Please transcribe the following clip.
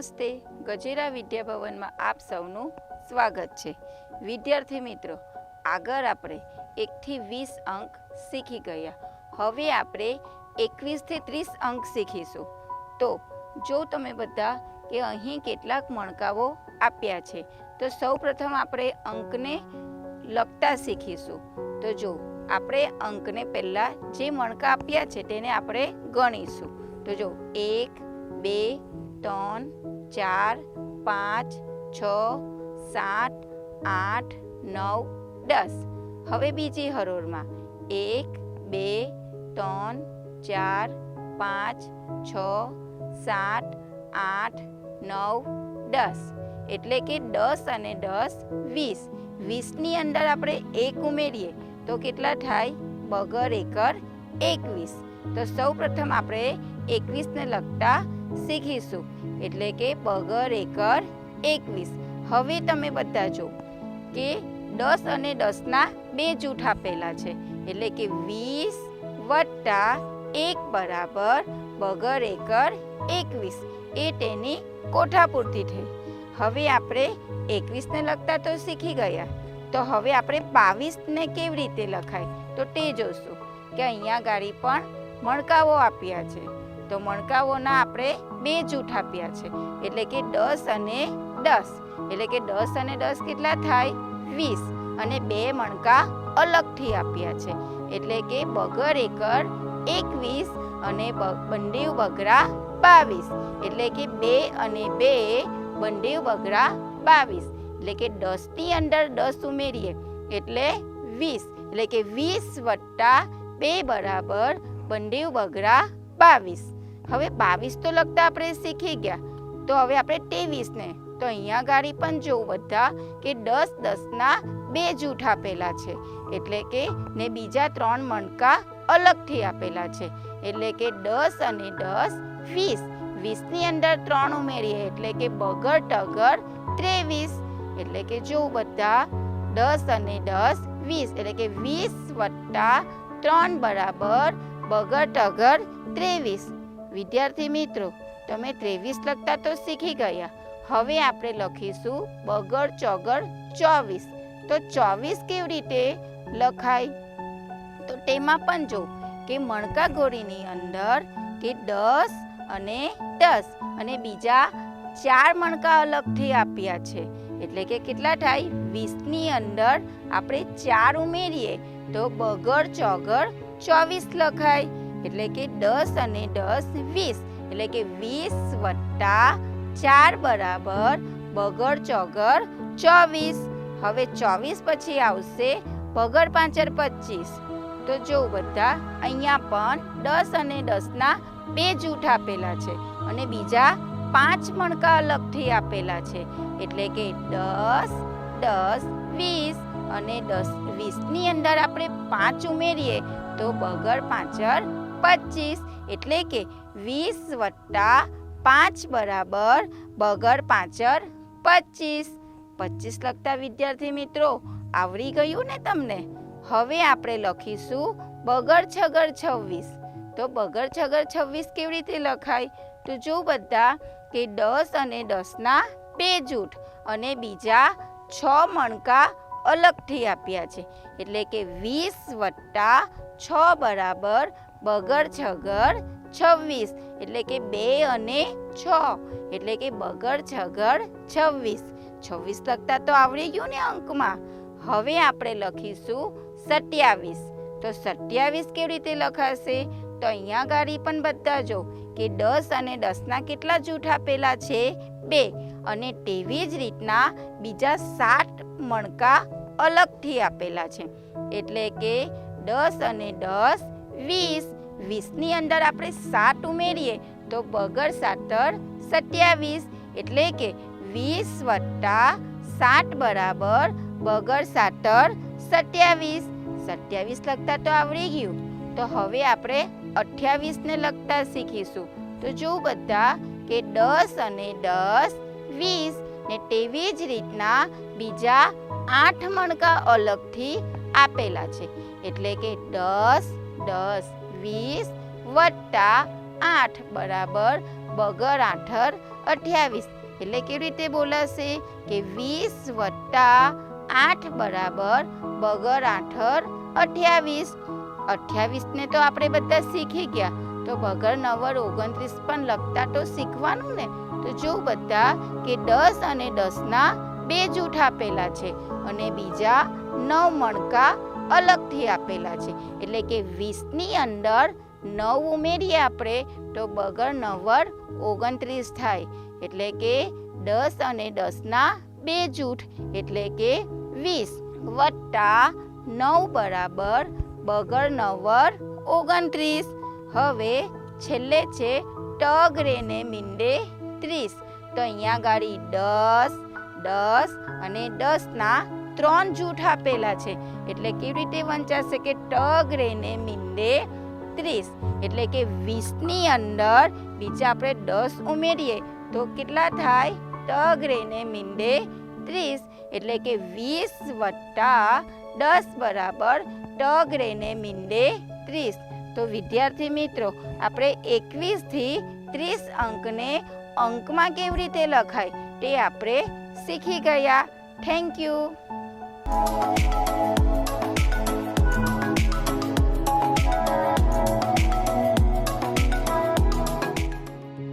નમસ્તે. ગજેરા વિદ્યાભવનમાં આપ સૌનું સ્વાગત છે. વિદ્યાર્થી મિત્રો, આગળ આપણે એકથી વીસ અંક શીખી ગયા. હવે આપણે એકવીસથી ત્રીસ અંક શીખીશું. તો, જો તમે બધા કે અહીં કેટલાક મણકાઓ આપ્યા છે, તો સૌ પ્રથમ આપણે અંકને લખતા શીખીશું. તો જો, આપણે અંકને પહેલાં જે મણકા આપ્યા છે, તેને આપણે ગણીશું. તો જો, એક, બે ત્રણ, ચાર, પાંચ, છ, સાત, આઠ, નવ, દસ. હવે બીજી હરોળમાં. એક, બે, ત્રણ, ચાર, પાંચ, છ, સાત, આઠ, નવ, દસ. એટલે કે દસ અને દસ, વીસ. વીસની અંદર આપણે એક ઉમેરીએ તો કેટલા થાય? બગર, એકર, એકવીસ. તો સૌ પ્રથમ આપણે એકવીસને લખતા શીખીશું. એટલે કે બગર એકર એકવીસ. હવે તમે બધા જો કે દસ અને દસના બે જૂઠ આપેલા છે. એટલે કે વીસ વત્તા એક બરાબર બગર એકર એકવીસ. એ તેની કોઠાપૂર્તિ થઈ. હવે આપણે એકવીસને લખતા તો શીખી ગયા. તો હવે આપણે બાવીસને કેવી રીતે લખાય? તો તે જોશું કે અહીંયા ગાડી પણ મણકાઓ આપ્યા છે. તો મણકાઓના આપણે બે જૂઠ આપ્યા છે. એટલે કે દસ અને દસ. એટલે કે દસ અને દસ કેટલા થાય? વીસ. અને બે મણકા અલગથી આપ્યા છે. એટલે કે બગર એકર એકવીસ અને બંડીવ બગરા બાવીસ. એટલે કે બે અને બે બંડીવ બગરા બાવીસ. એટલે કે દસની અંદર દસ ઉમેરીએ, એટલે વીસ. એટલે કે વીસ વત્તા બે બરાબર બંડીવ બગરા બાવીસ. હવે બાવીસ તો લગતા આપણે શીખી ગયા. તો હવે આપણે ત્રેવીસને. તો અહીંયા ગાડી પણ જોઉં બધા કે દસ દસના બે જૂઠ આપેલા છે. એટલે કે ને બીજા ત્રણ મણકા અલગથી આપેલા છે. એટલે કે દસ અને દસ વીસ. વીસની અંદર ત્રણ ઉમેરીએ. એટલે કે બગર ટગર ત્રેવીસ. એટલે કે જો બધા દસ અને દસ વીસ. એટલે કે વીસ વત્તા ત્રણ બરાબર બગર ટગર ત્રેવીસ. વિદ્યાર્થી મિત્રો, તમે ત્રેવીસ લખતા તો શીખી ગયા. હવે આપણે લખીશું બગડ ચોગડ ચોવીસ. તો ચોવીસ કેવી રીતે લખાય? તો તેમાં પણ જો કે મણકા ગોળીની અંદર કે દસ અને દસ અને બીજા ચાર મણકા અલગથી આપ્યા છે. એટલે કે કેટલા થાય? વીસની અંદર આપણે ચાર ઉમેરીએ તો બગર ચોગર ચોવીસ લખાય. એટલે કે દસ અને દસ વીસ. એટલે કે વીસ વત્તા ચાર બરાબર બગર ચોગર ચોવીસ. હવે ચોવીસ પછી આવશે બગડ પાંચર પચીસ. તો જો બધા, અહીંયા પણ દસ અને દસના બે જૂઠ આપેલા છે અને બીજા પાંચ મણકા અલગથી આપેલા છે. એટલે કે દસ દસ, વીસ અને દસ, વીસની અંદર આપણે પાંચ ઉમેરીએ તો બગર પાંચર પચીસ એટલે કે વીસ વત્તા પાંચ બરાબર બગર પાંચર પચીસ. પચીસ લખતા વિદ્યાર્થી મિત્રો, આવડી ગયું ને તમને? હવે આપણે લખીશું બગર છગર છવ્વીસ. તો બગર છગર છવ્વીસ કેવી રીતે લખાય? તો જો બધા કે દસ અને દસના બે જૂઠ અને બીજા છ મણકા અલગથી આપ્યા છે. એટલે કે વીસ વત્તા છ બરાબર બગર છગર છવ્વીસ. એટલે કે બે અને છ. એટલે કે બગર છગર છવ્વીસ. છવ્વીસ લખતા તો આવડી ગયું ને અંકમાં. હવે આપણે લખીશું સત્યાવીસ. તો સત્યાવીસ કેવી રીતે લખાશે? તો અહીંયા ગાડી પણ બધા જો કે દસ અને દસના કેટલા જૂઠ આપેલા છે? બે. અને તેવી જ રીતના બીજા સાત મણકા અલગથી આપેલા છે. એટલે કે દસ અને દસ વીસ. વીસની અંદર આપણે સાત ઉમેરીએ તો બગર સાતર સત્યાવીસ. એટલે કે વીસ વત્તા સાત બરાબર બગર સાતર સત્યાવીસ. સત્યાવીસ લખતા તો આવડી ગયું. તો હવે આપણે અઠ્યાવીસને લખતા શીખીશું. તો જો બધા કે દસ અને દસ વીસ ને તેવી જ રીતના બીજા આઠ મણકા અલગથી આપેલા છે. એટલે કે દસ દસ, વીસ વત્તા આઠ બરાબર બગર આઠર અઠ્યાવીસ. એટલે કેવી રીતે બોલાશે? કે વીસ વત્તા આઠ બરાબર બગર આઠર અઠ્યાવીસ. અઠ્યાવીસને તો આપણે બધા શીખી ગયા. તો બગર નવર ઓગણત્રીસ પણ લખતા તો શીખવાનું ને? તો જો બધા કે દસ અને દસના બે જૂઠ આપેલા છે. અને બીજા નવ મણકા અલગથી આપેલા છે. એટલે કે વીસની અંદર નવ ઉમેરીએ આપણે, તો બગર નવર ઓગણત્રીસ થાય. એટલે કે દસ અને દસના બે જૂઠ. એટલે કે વીસ વત્તા નવ બરાબર બગર નવર ઓગણત્રીસ. હવે છેલ્લે છે ટગ રેને મીંડે ત્રીસ. તો અહીંયા ગાડી દસ દસ અને દસના ત્રણ જૂઠ આપેલા છે. એટલે કેવી રીતે વંચાશે કે ટગ રેને મીંડે ત્રીસ? એટલે કે વીસની અંદર બીજા આપણે દસ ઉમેરીએ તો કેટલા થાય? ટગ રેને મીંડે ત્રીસ. એટલે કે વીસ વત્તા દસ બરાબર ટગ રેને મીંડે ત્રીસ. તો વિદ્યાર્થી મિત્રો, આપણે એકવીસથી ત્રીસ અંકને અંકમાં કેવી રીતે લખાય તે આપણે શીખી ગયા. Thank you Thank you.